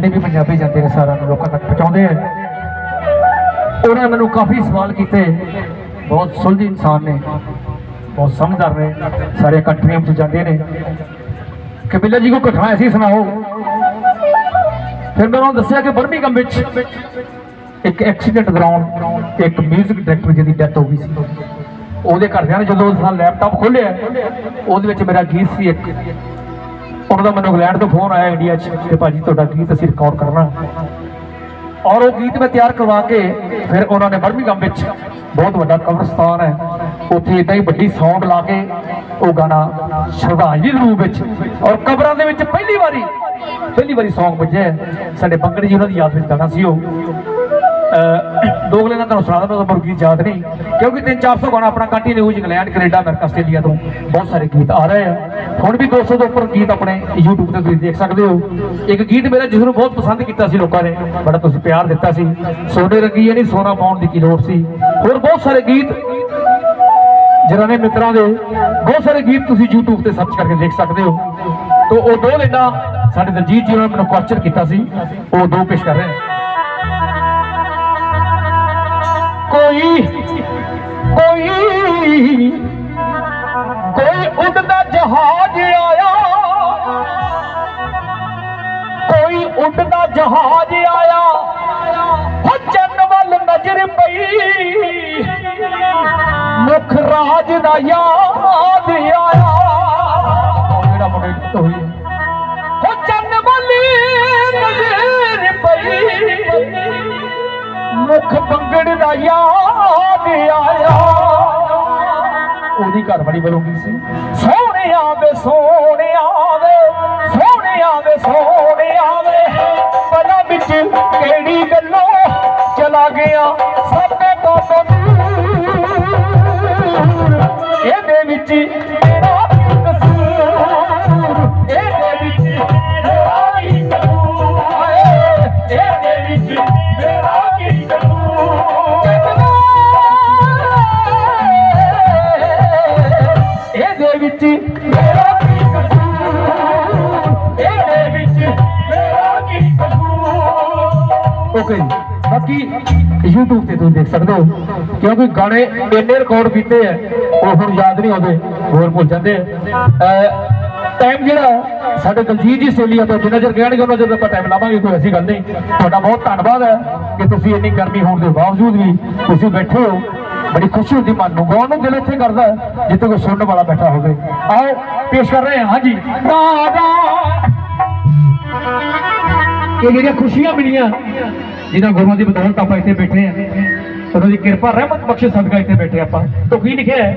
ਜਿੰਨੇ ਵੀ ਪੰਜਾਬੀ ਜਾਂਦੇ ਨੇ ਸਾਰਿਆਂ ਨੂੰ ਲੋਕਾਂ ਤੱਕ ਪਹੁੰਚਾਉਂਦੇ ਆ। ਉਹਨਾਂ ਨੇ ਮੈਨੂੰ ਕਾਫੀ ਸਵਾਲ ਕੀਤੇ। ਬਹੁਤ ਸੁਲਝੇ ਇਨਸਾਨ ਨੇ। ਬਹੁਤ ਸਮਝਦਾਰ ਨੇ। ਸਾਰੇ ਕੰਟਰੀਆਂ ਵਿੱਚ ਜਾਂਦੇ ਨੇ। ਕਿ ਬਿੱਲਾ ਜੀ ਕੋ ਘਟਨਾ ਐਸੀ ਸੁਣਾਓ। ਫਿਰ ਮੈਂ ਉਹਨਾਂ ਨੂੰ ਦੱਸਿਆ ਕਿ ਬਰਮਿੰਗਮ ਵਿੱਚ ਇੱਕ ਐਕਸੀਡੈਂਟ ਦੌਰਾਨ ਇੱਕ 뮤직 ਡਾਇਰੈਕਟਰ ਜਿਹਦੀ ਡੈਥ ਹੋ ਗਈ ਸੀ। ਉਹਦੇ ਘਰਦਿਆਂ ਨੇ ਜਦੋਂ ਉਸਦਾ ਲੈਪਟਾਪ ਖੋਲ੍ਹਿਆ, ਉਹਦੇ ਵਿੱਚ ਮੇਰਾ ਗੀਤ ਸੀ ਇੱਕ। ਉਹਨਾਂ ਦਾ ਮੈਨੂੰ ਇੰਗਲੈਂਡ ਤੋਂ ਫੋਨ ਆਇਆ ਇੰਡੀਆ 'ਚ ਕਿ ਭਾਜੀ ਤੁਹਾਡਾ ਗੀਤ ਅਸੀਂ ਰਿਕਾਰਡ ਕਰਨਾ। ਔਰ ਉਹ ਗੀਤ ਮੈਂ ਤਿਆਰ ਕਰਵਾ ਕੇ ਫਿਰ ਉਹਨਾਂ ਨੇ ਬਰਮਿੰਗਮ ਵਿੱਚ ਬਹੁਤ ਵੱਡਾ ਕਬਰਸਤਾਨ ਹੈ। ਉੱਥੇ ਇਦਾਂ ਹੀ ਵੱਡੀ ਸੌਂਗ ਲਾ ਕੇ ਉਹ ਗਾਣਾ ਸ਼ਰਧਾਂਜਲੀ ਦੇ ਰੂਪ ਵਿੱਚ ਔਰ ਕਬਰਾਂ ਦੇ ਵਿੱਚ ਪਹਿਲੀ ਵਾਰੀ ਪਹਿਲੀ ਵਾਰੀ ਸੌਂਗ ਵੱਜਿਆ ਸਾਡੇ ਬੰਗੜੀ ਜੀ ਉਹਨਾਂ ਦੀ ਯਾਦ ਵਿੱਚ ਗਾਣਾ ਸੀ ਉਹ। ਅਹ ਦੋਗਲੇ ਨਾਲ ਤੁਹਾਨੂੰ ਸੁਣਾ ਦਿੰਦਾ ਉਹ ਮੁਰਗੀ ਯਾਦ ਨਹੀਂ। ਕਿਉਂਕਿ 3-400 ਗਾਣਾ ਆਪਣਾ continue England, Canada, America, Australia ਤੋਂ। ਬਹੁਤ ਸਾਰੇ ਗੀਤ ਆ ਰਹੇ ਆ। ਹੁਣ ਵੀ 200 ਤੋਂ ਉੱਪਰ ਗੀਤ ਆਪਣੇ YouTube ਤੇ ਤੁਸੀਂ ਦੇਖ ਸਕਦੇ ਹੋ। ਇੱਕ ਗੀਤ ਮੇਰਾ ਜਿਸ ਨੂੰ ਬਹੁਤ ਪਸੰਦ ਕੀਤਾ ਸੀ ਲੋਕਾਂ ਨੇ, ਬੜਾ ਤੁਸੀਂ ਪਿਆਰ ਦਿੱਤਾ ਸੀ। ਸੋਨੇ ਰੰਗੀ ਇਹ ਸੋਨਾ ਪਾਉਣ ਦੀ ਕੀ ਲੋੜ ਸੀ। ਹੋਰ ਬਹੁਤ ਸਾਰੇ ਗੀਤ ਜਿਨ੍ਹਾਂ ਨੇ ਮਿੱਤਰਾਂ ਦੇ, ਬਹੁਤ ਸਾਰੇ ਗੀਤ ਤੁਸੀਂ YouTube ਤੇ ਸਰਚ ਕਰਕੇ ਦੇਖ ਸਕਦੇ ਹੋ। ਤੋਂ ਉਹ ਦੋ ਲੈਣਾ ਸਾਡੇ ਦਲਜੀਤ ਜੀ ਉਹਨਾਂ ਨੇ ਮੈਨੂੰ ਕੁਐਸਚਨ ਕੀਤਾ ਸੀ, ਉਹ ਦੋ ਪੇਸ਼ ਕਰ ਰਹੇ ਕੋਈ ਕੋਈ ਉੱਡਦਾ ਜਹਾਜ਼ ਆਇਆ। ਕੋਈ ਉੱਡਦਾ ਜਹਾਜ਼ ਆਇਆ। ਹੋ ਚੰਨ ਵੱਲ ਨਜ਼ਰ ਪਈ। ਮੁਖ ਰਾਜ ਦਾ ਯਾਦ ਆਇਆ। ਜਿਹੜਾ ਮੁੰਡੇ ਦੀ ਹੋਈ? ਹੋ ਚੰਨ ਵੱਲ ਨਜ਼ਰ ਪਈ। ਮੁਖ ਬੰਗੜ ਦਾ ਯਾਦ ਆਇਆ। ਉਹਦੀ ਘਰ ਬੜੀ ਬਲੋਗੀ ਸੀ? ਸੋਹਣਿਆ ਵੇ ਸੋਹਣਿਆ ਵੇ ਸੋਹਣਿਆ ਵੇ ਸੋਹਣਿਆ ਵੇ ਪਲਾਂ ਵਿੱਚ ਕਿਹੜੀ ਗੱਲੋਂ ਚਲਾ ਗਿਆ? ਸਭੇ ਤੋਂ ਦੂਰ। ਇਹਦੇ ਵਿੱਚ ਵਿੱਚ ਮੇਰਾ ਕੀ ਕਸੂਰ? ਇਹਦੇ ਵਿੱਚ ਮੇਰਾ ਕੀ ਕਸੂਰ? ਓਕੇ ਬਾਕੀ YouTube ਤੇ ਤੁਸੀਂ ਦੇਖ ਸਕਦੇ ਹੋ, ਕਿਉਂਕਿ ਗਾਣੇ ਇੰਨੇ ਰਿਕਾਰਡ ਕੀਤੇ ਆ, ਉਹ ਹੁਣ ਯਾਦ ਨਹੀਂ ਆਉਂਦੇ, ਹੋਰ ਭੁੱਲ ਜਾਂਦੇ ਆ। ਟਾਈਮ ਜਿਹੜਾ ਸਾਡੇ ਦਲਜੀਤ ਜੀ ਆਸਟ੍ਰੇਲੀਆ ਤੋਂ ਜਿੰਨਾ ਚਿਰ ਕਹਿਣਗੇ, ਉਹਨਾਂ ਚਿਰ ਆਪਾਂ ਟਾਈਮ ਲਾਵਾਂਗੇ, ਕੋਈ ਐਸੀ ਗੱਲ ਨਹੀਂ। ਤੁਹਾਡਾ ਬਹੁਤ ਧੰਨਵਾਦ ਹੈ ਕਿ ਤੁਸੀਂ ਇੰਨੀ ਗਰਮੀ ਹੋਣ ਦੇ ਬਾਵਜੂਦ ਵੀ ਤੁਸੀਂ ਬੈਠੇ ਹੋ। ਬੜੀ ਖੁਸ਼ੀ ਹੁੰਦੀ ਮਨ ਨੂੰ ਗਾਉਣ ਨੂੰ ਦਿਲ ਇੱਥੇ ਕਰਦਾ ਜਿੱਥੇ ਕੋਈ ਸੁਣਨ ਵਾਲਾ ਬੈਠਾ ਹੋਵੇ। ਆਓ, ਪੇਸ਼ ਕਰ ਰਹੇ ਹਾਂ, ਹਾਂਜੀ। ਇਹ ਜਿਹੜੀਆਂ ਖੁਸ਼ੀਆਂ ਮਿਲੀਆਂ, ਜਿਨ੍ਹਾਂ ਗੁਰੂਆਂ ਦੀ ਬਦੌਲਤ ਆਪਾਂ ਇੱਥੇ ਬੈਠੇ ਆ ਉਹਨਾਂ ਦੀ ਕਿਰਪਾ, ਰਹਿਮਤ ਬਖਸ਼ੇ ਸਦਕਾ ਇੱਥੇ ਬੈਠੇ ਆਪਾਂ। ਤੋਂ ਕੀ ਲਿਖਿਆ ਹੈ?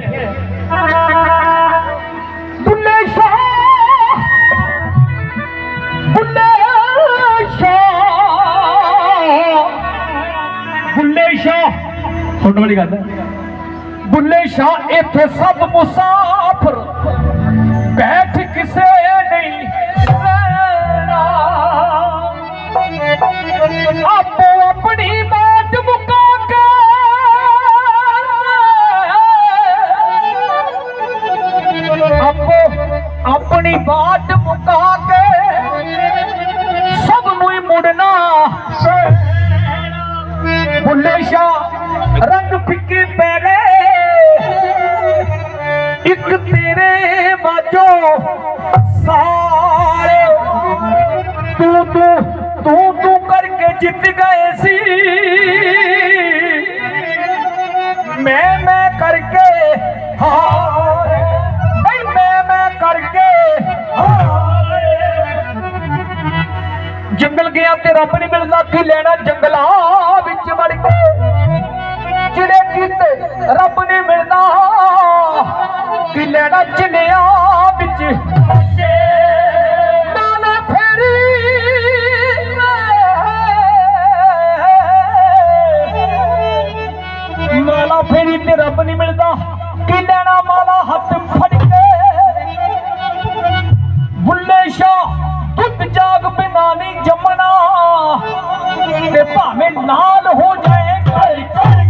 ਸੁਣਨ ਵਾਲੀ ਗੱਲ ਹੈ। ਬੁੱਲੇ ਸ਼ਾਹ ਇੱਥੇ ਸਭ ਮੁਸਾਫਰ ਬੈਠ ਕਿਸੇ ਨਹੀਂ ਰਹਿਣਾ। ਆਪੋ ਇੱਕ ਤੇਰੇ ਬਾਜੋ ਸਾਰੇ ਤੂੰ ਤੂੰ ਤੂੰ ਤੂੰ ਕਰਕੇ ਜਿੱਤ ਗਏ ਸੀ। ਮੈਂ ਮੈਂ ਕਰਕੇ ਹਾਰ, ਬਈ ਮੈਂ ਮੈਂ ਕਰਕੇ ਹਾਰ। ਜੰਗਲ ਗਿਆ ਤੇ ਰੱਬ ਨਹੀਂ ਮਿਲਦਾ ਕੀ ਲੈਣਾ ਜੰਗਲਾਂ ਵਿੱਚ ਵੜ ਕੇ। ਜਿਹੜੇ ਕੀਤੇ ਰੱਬ ਨਹੀਂ ਮਿਲਦਾ ਕੀ ਲੈਣਾ ਚਿਲਿਆਂ ਵਿੱਚ। ਨਾਲੇ ਫੇਰੀ ਮਾਲਾ ਫੇਰੀ ਤੇ ਰੱਬ ਨਹੀਂ ਮਿਲਦਾ। ਕੀ ਲੈਣਾ ਮਾਲਾ ਹੱਥ ਫੜ ਕੇ। ਬੁੱਲੇ ਸ਼ਾਹ, ਦੁੱਧ ਜਾਗ ਬਿਨਾ ਨਹੀਂ ਜੰਮਣਾ। ਤੇ ਭਾਵੇਂ ਨਾਲ ਹੋ ਜਾਏ ਘਰ ਘਰ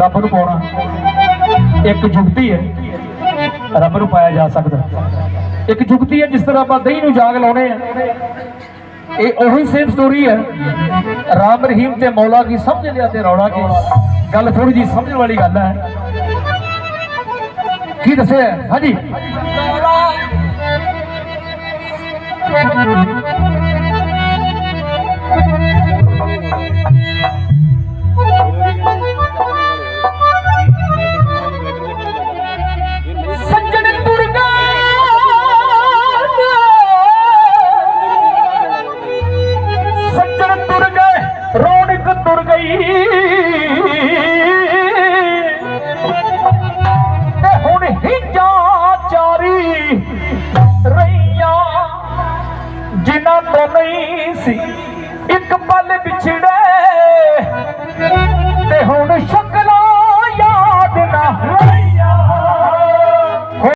ਰੱਬ ਨੂੰ ਪਾਉਣਾ। ਇੱਕ ਜੁਗਤੀ ਹੈ। ਰੱਬ ਨੂੰ ਪਾਇਆ ਜਾ ਸਕਦਾ। ਇੱਕ ਜੁਗਤੀ ਹੈ, ਜਿਸ ਤਰ੍ਹਾਂ ਆਪਾਂ ਦਹੀਂ ਨੂੰ ਜਾਗ ਲਾਉਣੇ ਆ। ਇਹ ਉਹੀ ਸੇਮ ਸਟੋਰੀ ਹੈ। ਰਾਮ ਰਹੀਮ ਤੇ ਮੌਲਾ ਕੀ ਸਮਝ ਲਿਆ ਤੇ ਰੌਲਾ ਕੀ? ਗੱਲ ਥੋੜੀ ਜੀ ਸਮਝਣ ਵਾਲੀ ਗੱਲ ਹੈ। ਕੀ ਦੱਸਿਆ? ਹਾਂਜੀ। ਤੁਰ ਗਈ। ਤੇ ਹੁਣ ਹਿੰਜਾ ਚਾਰੀ ਰਈਆਂ ਜਿਨ੍ਹਾਂ ਤੋਂ ਨਹੀਂ ਸੀ ਇੱਕ ਪਲ ਵਿਛੜੇ। ਤੇ ਹੁਣ ਸ਼ਕਲਾ ਯਾਦ ਨਾ